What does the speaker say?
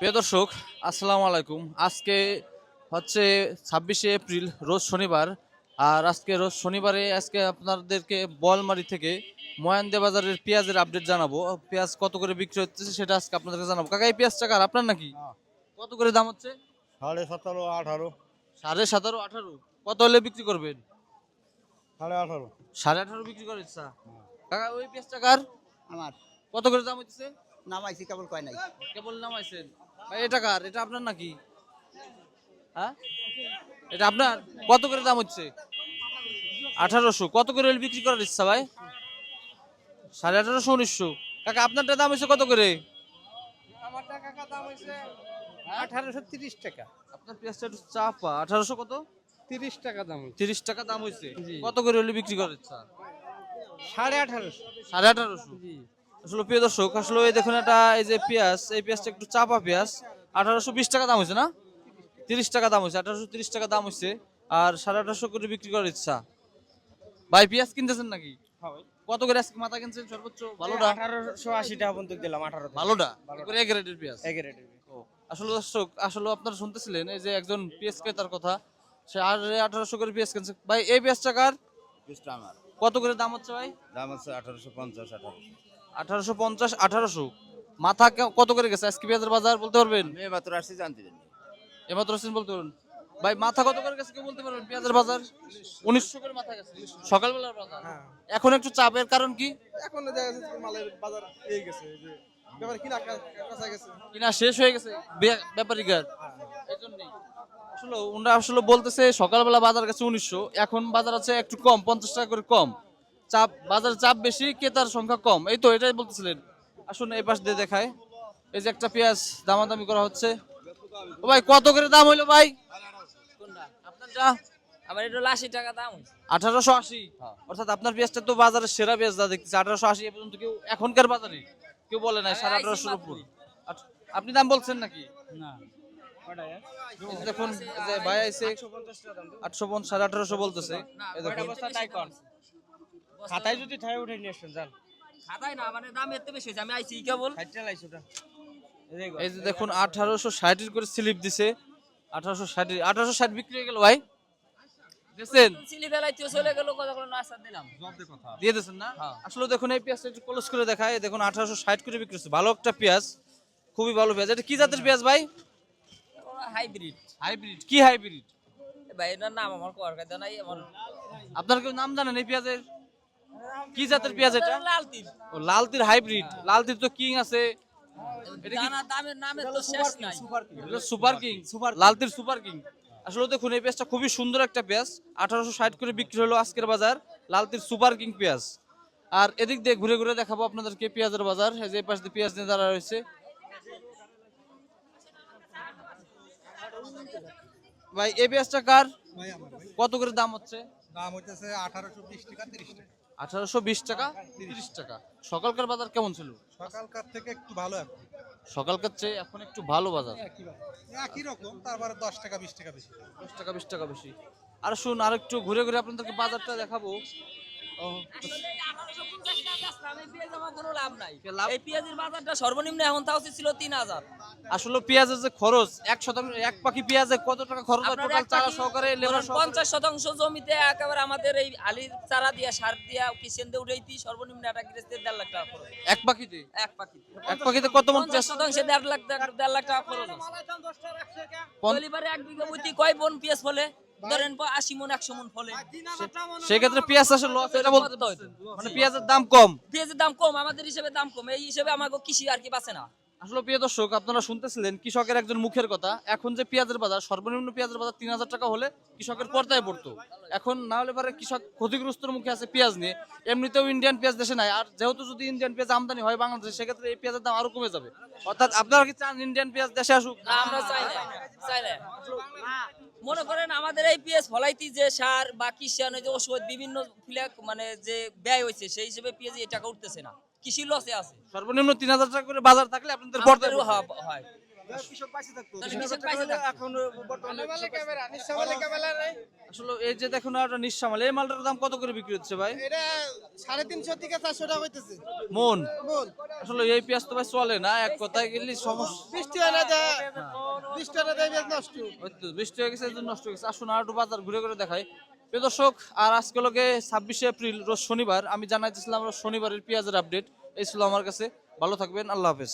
প্রিয় দর্শক আসসালামু আলাইকুম। আজকে হচ্ছে ছাব্বিশে এপ্রিল রোজ শনিবার। আর আজকে রোজ শনিবারে আজকে আপনাদেরকে বলমারি থেকে ময়ান্দে বাজারের পেঁয়াজের আপডেট জানাব। পেঁয়াজ কত করে বিক্রি হচ্ছে সেটা আজকে আপনাদেরকে জানাব। কাকা এই পেঁয়াজ টাকার আপনার নাকি? কত করে দাম হচ্ছে? সাড়ে সতেরো আঠারো। সাড়ে সতেরো আঠারো। কত হলে বিক্রি করবেন? সাড়ে আঠারো। সাড়ে আঠারো বিক্রি করার ইচ্ছা কাকা ওই পেঁয়াজ টাকার আমার। কত করে দাম হচ্ছে নামাইছি কেবল কয় নাই। কেবল নামাইছেন। ভাই এটা কার? এটা আপনার নাকি? হ্যাঁ? এটা আপনার? কত করে দাম হচ্ছে? আঠারোশো। কত করে বিক্রি করার ইচ্ছা ভাই? সাড়ে আঠারোশো উনিশশো। কাকা আপনারটা দাম হচ্ছে কত করে? আমার টাকা দাম হয়েছে আঠারোশো তিরিশ টাকা। আপনার পেঁয়াজটা একটু চাপা। আঠারোশো কত? তিরিশ টাকা দাম তিরিশ টাকা দাম হয়েছে। কত করে হলে বিক্রি করার ইচ্ছা? সাড়ে আঠারোশো। সাড়ে আঠারোশো। আসলে প্রিয় দর্শক আসলে এই দেখুন এটা এই যে পেঁয়াজ এই পেঁয়াজটা একটু চাপা পেঁয়াজ। আঠারোশো বিশ টাকা দাম হয়েছে না? তিরিশ টাকা দাম হয়েছে আঠারোশো তিরিশ টাকা দাম হয়েছে। আর সাড়ে আঠারোশো করে বিক্রি করার ইচ্ছা। ভাই পেঁয়াজ কিনতেছেন নাকি? কত করে আজকে মাথা কিনছেন সর্বোচ্চ? ভালোটা? আঠারোশো আশি টাকা পর্যন্ত দিলাম আঠারো ভালোটা? করে এক রেটের পেঁয়াজ? এক রেটের আসলে দর্শক আসলে আপনারা শুনতেছিলেন এই যে একজন পেঁয়াজ ক্রেতার কথা সে আর আঠারোশো করে পেঁয়াজ কিনছে। ভাই এই পেঁয়াজ টাকার কত করে দাম হচ্ছে ভাই? দাম আছে আঠারোশো পঞ্চাশ আঠারোশো। আঠারোশো পঞ্চাশ আঠারোশো। মাথা কত করে গেছে? আজকে পেঁয়াজের বাজার বলতে পারবেন? আসছি জানতে জানি এমাত্র হোসেন বলতে পারবেন? ভাই মাথা কত করে গেছে কেউ বলতে পারবেন? পেঁয়াজের বাজার? উনিশশো করে মাথা গেছে। সকালবেলার বাজার? এখন একটু চাপের কারণ কি? এখন দেখা যাচ্ছে মালের বাজার এই গেছে যে ব্যাপার কিনা কাঁচা গেছে। কিনা শেষ হয়ে গেছে? বে- এই জন্যই। আসলে ওনারা আসলে বলতেছে সকালবেলা বাজার গেছে উনিশশো এখন বাজার আছে একটু কম পঞ্চাশ টাকা করে কম। চাপ বাজারে চাপ বেশি ক্রেতার সংখ্যা কম। এই তো এটাই বলতেছিলেন। আসুন এই পাশ দিয়ে দেখায় এই যে একটা পেঁয়াজ দামাদামি করা হচ্ছে। ও ভাই কত করে দাম হইল ভাই? আপনারটা আবার এটা হলো আশি টাকা দাম। আঠারোশো আশি। অর্থাৎ আপনার পেঁয়াজটা তো বাজারের সেরা পেঁয়াজ যা দেখতেছি। আঠারোশো আশি এ পর্যন্ত কেউ এখনকার বাজারে কেউ বলে নাই সাড়ে আঠারোশোর উপর। আপনি দাম বলছেন নাকি? এই দেখুন ভাই আইছে আটশো পঞ্চাশ সাড়ে আঠারোশো বলতেছে। খাতায় যদি ঠায় উঠে নিয়ে জান খাতায় না মানে দাম এত বেশি আমি আইছি কেবল? ষাটটা লাইছো ওটা। এই যে দেখুন আঠারোশো ষাটের করে স্লিপ দিছে। আঠারোশো ষাট আঠারোশো ষাট বিক্রি হয়ে গেল ভাই। দিয়েছেন সিলি বেলাইতে চলে গেল কত নাস্তা দিলাম। দিয়ে দিয়েছেন না? আসলে দেখুন এই পেঁয়াজটা একটু ক্লোজ করে দেখায়। দেখুন আঠারোশো ষাট করে বিক্রি হচ্ছে। ভালো একটা পেঁয়াজ। খুবই ভালো পেঁয়াজ। এটা কি জাতের পেঁয়াজ ভাই? হাইব্রিড হাইব্রিড কি হাইব্রিড ভাই এটার নাম আমার কর নাই আমার আপনার কেউ নাম জানেন এই পেঁয়াজের? কি জাতের পেঁয়াজ এটা? লাল তীর ও লালতির হাইব্রিড। লালতির তো কিং আছে। এটা কি দামের নামে তো শেষ নাই। এটা সুপার কিং? লালতির সুপার কিং। আসলে দেখুন এই পেঁয়াজটা খুবই সুন্দর একটা পেঁয়াজ। আঠারোশো ষাট করে বিক্রি হলো আজকের বাজার। লাল লালতির সুপার কিং পেঁয়াজ। আর এদিক দিয়ে ঘুরে ঘুরে দেখাবো আপনাদেরকে পেঁয়াজের বাজার। এই যে পাশ দিয়ে পেঁয়াজ নিয়ে দাঁড়া রয়েছে। ভাই এই পেঁয়াজটা কার? ভাই আমার কত করে দাম হচ্ছে? দাম হইতেছে আঠারোশো বিশ টাকা তিরিশ টাকা। আঠারোশো বিশ টাকা তিরিশ টাকা। সকালকার বাজার কেমন ছিল? সকালকার থেকে একটু ভালো এখন। সকালকার চেয়ে এখন একটু ভালো বাজার। একই রকম তারপরে দশ টাকা বিশ টাকা বেশি। দশ টাকা বিশ টাকা বেশি। আর শুন আর একটু ঘুরে ঘুরে আপনাদেরকে বাজারটা দেখাবো। ও, কোনো লাভ নাই লাভ- এই পেঁয়াজের বাজারটা সর্বনিম্ন এখন তাও ছিল তিন হাজার। আসলে পেঁয়াজের যে খরচ এক শতাংশ এক পাখি পেঁয়াজে কত টাকা খরচ হয়? টোটাল চারা সহকারে লেবার পঞ্চাশ শতাংশ জমিতে একেবারে আমাদের এই আলির চারা দিয়া সার দিয়া কিচেন দিয়ে উঠাইতি সর্বনিম্ন একটা গৃহস্থ দেড় লাখ টাকা খরচ এক পাখিতে? এক পাখি এক পাখিতে কত মন শতাংশে দেড় লাখ দেড় লাখ টাকা খরচ পলিবারে এক বিঘা বইতে কয় বন পেঁয়াজ ফলে? ধরেন আশি মন একশো মন ফলে। সেক্ষেত্রে পেঁয়াজ চাষের লস এটা বলতে মানে পেঁয়াজের দাম কম। পেঁয়াজের দাম কম আমাদের হিসেবে দাম কম। এই হিসেবে আমাকে কৃষি আর কি বাঁচে না। আসলে প্রিয় দর্শক, আপনারা শুনতেছিলেন কৃষকের একজন মুখের কথা। এখন যে পেঁয়াজের বাজার, সর্বনিম্ন পেঁয়াজের বাজার তিন হাজার টাকা হলে কৃষকের পর্দায় পড়তো। এখন না হলে পরে কৃষক ক্ষতিগ্রস্তর মুখে আছে পেঁয়াজ নিয়ে। এমনিতেও ইন্ডিয়ান পেঁয়াজ দেশে নাই। আর যেহেতু যদি ইন্ডিয়ান পেঁয়াজ আমদানি হয় বাংলাদেশে, সেক্ষেত্রে এই পেঁয়াজের দাম আরও কমে যাবে। অর্থাৎ আপনারা কি চান ইন্ডিয়ান পেঁয়াজ দেশে আসুক? মনে করেন আমাদের এই পেঁয়াজ ফলাইতি যে সার বা কৃষি যে ওষুধ বিভিন্ন মানে যে ব্যয় হয়েছে সেই হিসেবে পেঁয়াজ এই টাকা উঠতেছে না। কৃষি লসে আছে। সর্বনিম্ন তিন হাজার টাকা করে বাজার থাকলে আপনাদের বর্তমানে হয়- হয় কৃষক পাইছে থাকতো। তাহলে কৃষক পাইছে থাকতো। এখন বর্তমানে নিঃসাবালে ক্যামেরা নাই। আসলে এই যে দেখুন আর একটা নিঃসামাল এই মালটার দাম কত করে বিক্রি হচ্ছে ভাই? এটা সাড়ে তিনশো থেকে চারশো টাকা হইতেছে। মন? আসলে এই পেঁয়াজ তো ভাই চলে না এক কথায় গেলে সমস্যা। বৃষ্টি হয় না যা বিশ টাকা নষ্ট। বৃষ্টি হয়ে গেছে নষ্ট হয়ে গেছে। আসুন আর একটু বাজার ঘুরে ঘুরে দেখাই। প্রিয় দর্শক আর আজকে লোকে ছাব্বিশে এপ্রিল রোজ শনিবার। আমি জানাইতেছিলাম শনিবারের পেঁয়াজের আপডেট। এই ছিল আমার কাছে। ভালো থাকবেন আল্লাহ হাফেজ।